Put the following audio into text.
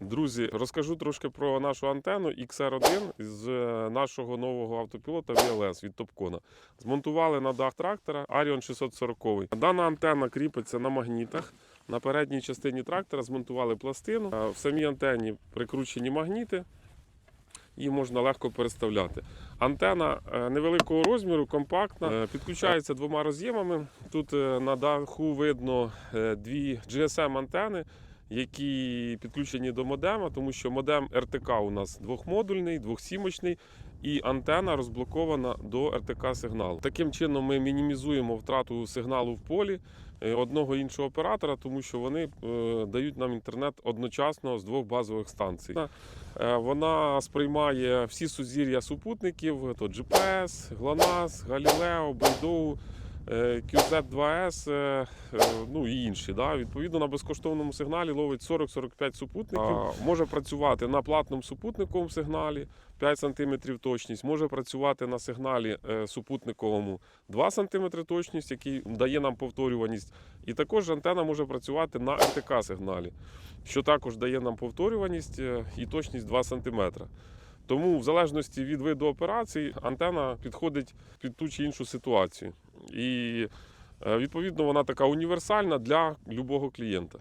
Друзі, розкажу трошки про нашу антенну XR1 з е, нашого нового автопілота VLS від Топкона. Змонтували на дах трактора Arion 640. Дана антенна кріпиться на магнітах. На передній частині трактора змонтували пластину. В самій антенні прикручені магніти. Її можна легко переставляти. Антена е, невеликого розміру, компактна, е, підключається двома роз'ємами. Тут на даху видно дві GSM-антени, які підключені до модема, тому що модем РТК у нас двохмодульний, двохсімочний, і антена розблокована до РТК сигналу. Таким чином ми мінімізуємо втрату сигналу в полі е, одного іншого оператора, тому що вони е, дають нам інтернет одночасно з двох базових станцій. Е, Вона сприймає всі сузір'я супутників: то GPS, GLONASS, Galileo, Beidou, QZ2S, е, е, ну і інші. Да? Відповідно, на безкоштовному сигналі ловить 40-45 супутників. Може працювати на платному супутниковому сигналі 5 см точність, може працювати на сигналі е, супутниковому 2 см точність, який дає нам повторюваність. І також антена може працювати на РТК сигналі що також дає нам повторюваність е, і точність 2 см. Тому, в залежності від виду операцій, антена підходить під ту чи іншу ситуацію. І е, відповідно вона така універсальна для любого клієнта.